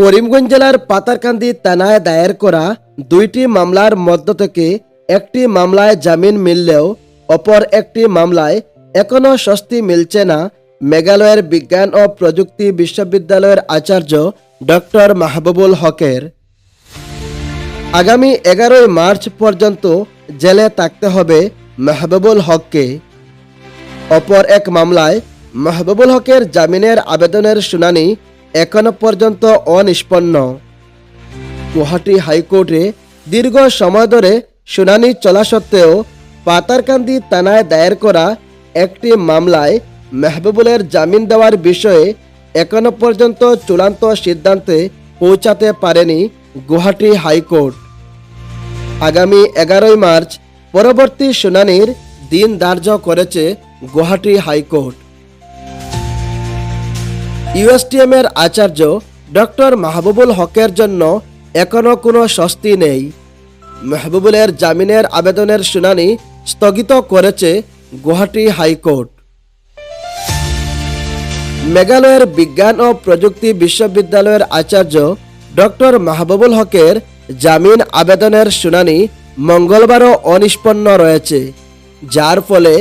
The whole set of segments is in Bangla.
করিমগঞ্জ জেলার পাতারকান্দি থানায় দায়ের করা দুইটি মামলার মধ্য থেকে একটি মামলায় জামিন মিললেও অপর একটি মামলায় এখনও স্বস্তি মিলছে না মেঘালয়ের বিজ্ঞান ও প্রযুক্তি বিশ্ববিদ্যালয়ের আচার্য ডক্টর মাহবুবুল হকের। আগামী এগারোই মার্চ পর্যন্ত জেলে থাকতে হবে মাহবুবুল হককে। অপর এক মামলায় মাহবুবুল হকের জামিনের আবেদনের শুনানি এখনও পর্যন্ত অনিষ্পন্ন। গুয়াহাটি হাইকোর্টে দীর্ঘ সময় ধরে শুনানি চলা সত্ত্বেও পাতারকান্দি থানায় দায়ের করা একটি মামলায় মেহবুবুলের জামিন দেওয়ার বিষয়ে এখনও পর্যন্ত চূড়ান্ত সিদ্ধান্তে পৌঁছাতে পারেনি গুয়াহাটি হাইকোর্ট। আগামী এগারোই মার্চ পরবর্তী শুনানির দিন ধার্য করেছে গুয়াহাটি হাইকোর্ট। ইউএসটিএম এর আচার্য ডক্টর মাহবুবুল হকের জন্য এখনও কোনো স্বস্তি নেই। মাহবুবুলের জামিনের আবেদনের শুনানি স্থগিত করেছে গুয়াহাটি হাইকোর্ট। মেঘালয়ের বিজ্ঞান ও প্রযুক্তি বিশ্ববিদ্যালয়ের আচার্য ডক্টর মাহবুবুল হকের জামিন আবেদনের শুনানি মঙ্গলবারও অনিষ্পন্ন রয়েছে, যার ফলে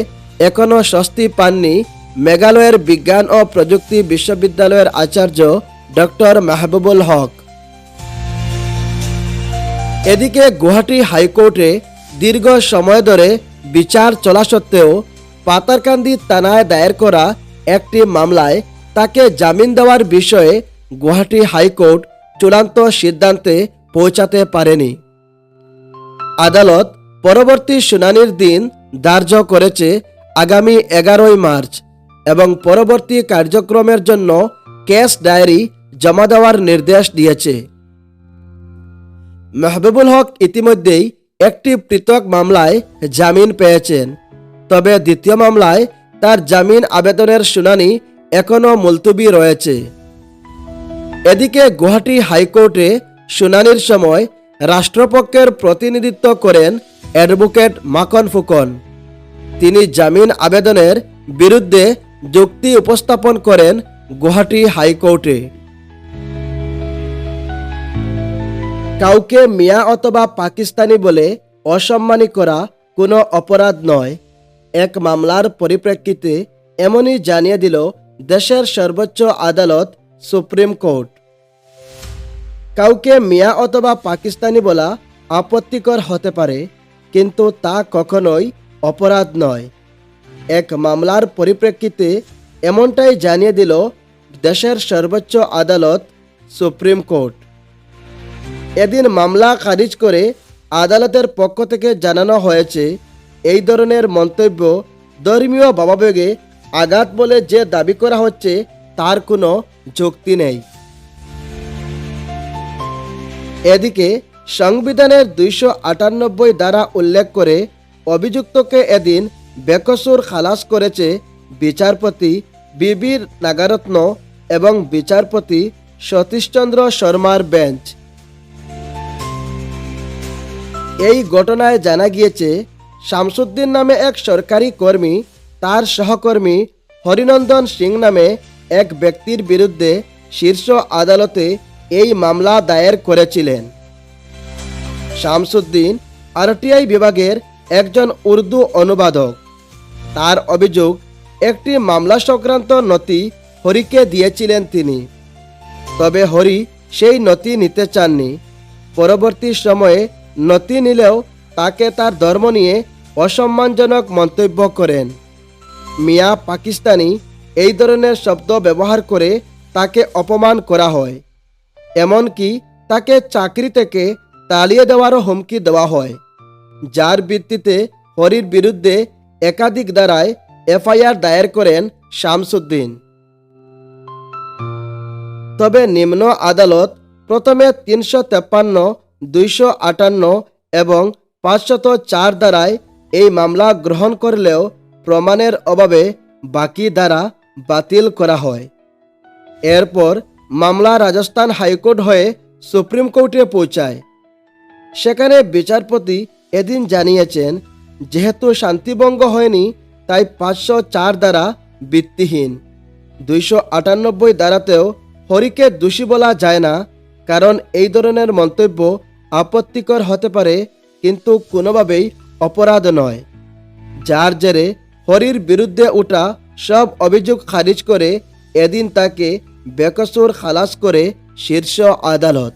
এখনও স্বস্তি পাননি মেঘালয়ের বিজ্ঞান ও প্রযুক্তি বিশ্ববিদ্যালয়ের আচার্য ডক্টর মাহবুবুল হক। এদিকে গুয়াহাটি হাইকোর্টে দীর্ঘ সময় ধরে বিচার চলা সত্ত্বেও পাতারকান্দি থানায় দায়ের করা একটি মামলায় তাকে জামিন দেওয়ার বিষয়ে গুয়াহাটি হাইকোর্ট চূড়ান্ত সিদ্ধান্তে পৌঁছাতে পারেনি। আদালত পরবর্তী শুনানির দিন ধার্য করেছে আগামী এগারোই মার্চ। এবং পরবর্তী কার্যক্রমের জন্য কেস ডায়েরি জমা দেওয়ার নির্দেশ দিয়েছে। মেহবুবুল হক ইতিমধ্যেই একটি পৃথক মামলায় জামিন পেয়েছেন। তবে দ্বিতীয় মামলায় তার জামিন আবেদনের শুনানি এখনও মুলতুবি রয়েছে। এদিকে গুয়াহাটি হাইকোর্টে শুনানির সময় রাষ্ট্রপক্ষের প্রতিনিধিত্ব করেন অ্যাডভোকেট মাখন ফুকন। তিনি জামিন আবেদনের বিরুদ্ধে যুক্তি উপস্থাপন করেন গুয়াহাটি হাইকোর্টে। কাউকে মিয়া অথবা পাকিস্তানি বলে অসম্মানী করা কোনো অপরাধ নয়। এক মামলার পরিপ্রেক্ষিতে এমনই জানিয়ে দিল দেশের সর্বোচ্চ আদালত সুপ্রিম কোর্ট। কাউকে মিয়া অথবা পাকিস্তানি বলা আপত্তিকর হতে পারে, কিন্তু তা কখনোই অপরাধ নয়। এক মামলার পরিপ্রেক্ষিতে এমনটাই জানিয়ে দিল দেশের সর্বোচ্চ আদালত সুপ্রিম কোর্ট। এদিন মামলা খারিজ করে আদালতের পক্ষ থেকে জানানো হয়েছে, এই ধরনের মন্তব্য ধর্মীয় ভাবাবেগে আঘাত বলে যে দাবি করা হচ্ছে তার কোনো যুক্তি নেই। এদিকে সংবিধানের দুইশো আটানব্বই দ্বারা উল্লেখ করে অভিযুক্তকে এদিন বেকসুর খালাস করেছে বিচারপতি বিবির নাগারত্ন এবং বিচারপতি সতীশচন্দ্র শর্মার বেঞ্চ। এই ঘটনায় জানা গিয়েছে, শামসুদ্দিন নামে এক সরকারি কর্মী, তার সহকর্মী হরিনন্দন সিং নামে এক ব্যক্তির বিরুদ্ধে শীর্ষ আদালতে এই মামলা দায়ের করেছিলেন। শামসুদ্দিন আরটিআই বিভাগের একজন উর্দু অনুবাদক। তার অভিযোগ, একটি মামলা সংক্রান্ত নথি হরিকে দিয়েছিলেন তিনি। তবে হরি সেই নথি নিতে চাননি। পরবর্তী সময়ে নথি নিলেও তাকে তার ধর্ম নিয়ে অসম্মানজনক মন্তব্য করেন। মিয়া পাকিস্তানি এই ধরনের শব্দ ব্যবহার করে তাকে অপমান করা হয়। এমনকি তাকে চাকরি থেকে তাড়িয়ে দেওয়ারও হুমকি দেওয়া হয়। যার ভিত্তিতে হরির বিরুদ্ধে একাধিক দ্বারায় এফআইআর দায়ের করেন শামসুদ্দিন। তবে নিম্ন আদালত প্রথমে তিনশো তেপ্পান্ন, দুইশো আটান্ন এবং পাঁচশত চার দ্বারায় এই মামলা গ্রহণ করলেও প্রমাণের অভাবে বাকি দ্বারা বাতিল করা হয়। এরপর মামলা রাজস্থান হাইকোর্ট হয়ে সুপ্রিম কোর্টে পৌঁছায়। সেখানে বিচারপতি এদিন জানিয়েছেন যেহেতু শান্তিভঙ্গ হয়নি, তাই পাঁচশো চার দ্বারা ভিত্তিহীন। দুইশো আটানব্বই দ্বারাতেও হরিকে দোষী বলা যায় না, কারণ এই ধরনের মন্তব্য আপত্তিকর হতে পারে, কিন্তু কোনোভাবেই অপরাধ নয়। যার জেরে হরির বিরুদ্ধে ওঠা সব অভিযোগ খারিজ করে এদিন তাকে বেকসুর খালাস করে শীর্ষ আদালত।